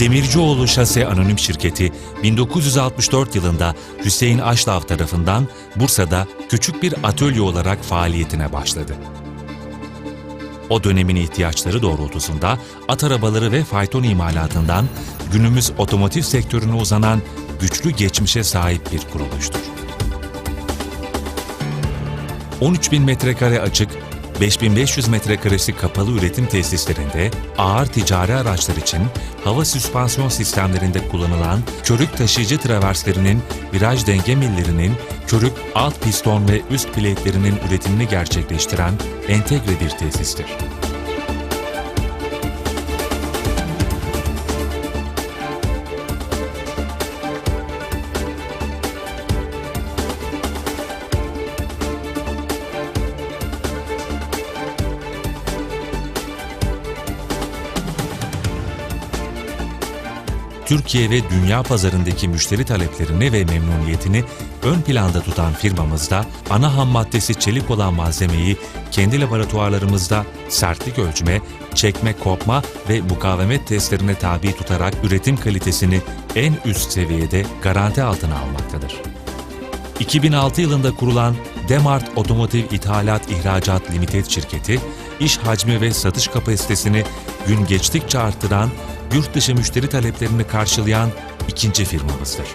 Demircioğlu Şase Anonim Şirketi 1964 yılında Hüseyin Aşlav tarafından Bursa'da küçük bir atölye olarak faaliyetine başladı. O dönemin ihtiyaçları doğrultusunda at arabaları ve fayton imalatından günümüz otomotiv sektörüne uzanan güçlü geçmişe sahip bir kuruluştur. 13 bin metrekare açık, 5500 metrekaresi kapalı üretim tesislerinde ağır ticari araçlar için hava süspansiyon sistemlerinde kullanılan körük taşıyıcı traverslerinin, viraj denge millerinin, körük alt piston ve üst biletlerinin üretimini gerçekleştiren entegre bir tesistir. Türkiye ve dünya pazarındaki müşteri taleplerini ve memnuniyetini ön planda tutan firmamızda ana ham maddesi çelik olan malzemeyi kendi laboratuvarlarımızda sertlik ölçme, çekme, kopma ve mukavemet testlerine tabi tutarak üretim kalitesini en üst seviyede garanti altına almaktadır. 2006 yılında kurulan Demart Otomotiv İthalat İhracat Limited şirketi, iş hacmi ve satış kapasitesini gün geçtikçe arttıran, yurt dışı müşteri taleplerini karşılayan ikinci firmamızdır.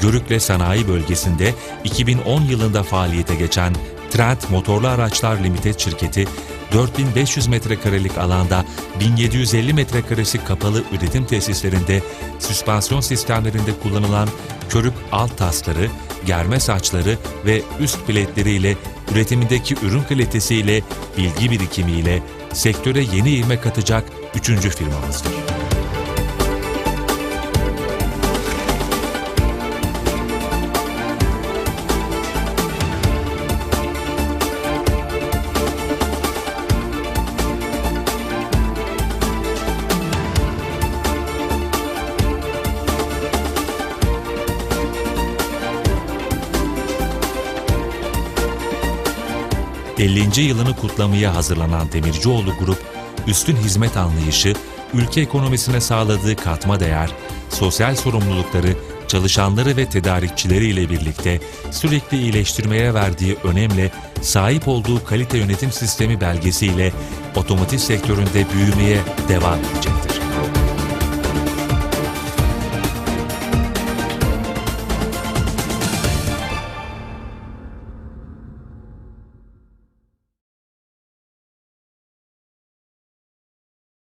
Görükle Sanayi Bölgesi'nde 2010 yılında faaliyete geçen Trend Motorlu Araçlar Limited şirketi 4500 metrekarelik alanda 1750 metrekaresi kapalı üretim tesislerinde süspansiyon sistemlerinde kullanılan körük alt tasları, germe saçları ve üst biletleriyle üretimindeki ürün kalitesiyle, bilgi birikimiyle sektöre yeni ivme katacak üçüncü firmamızdır. ...50. yılını kutlamaya hazırlanan Demircioğlu Grup, üstün hizmet anlayışı, ülke ekonomisine sağladığı katma değer, sosyal sorumlulukları, çalışanları ve tedarikçileriyle birlikte sürekli iyileştirmeye verdiği önemle sahip olduğu kalite yönetim sistemi belgesiyle otomotiv sektöründe büyümeye devam edecektir.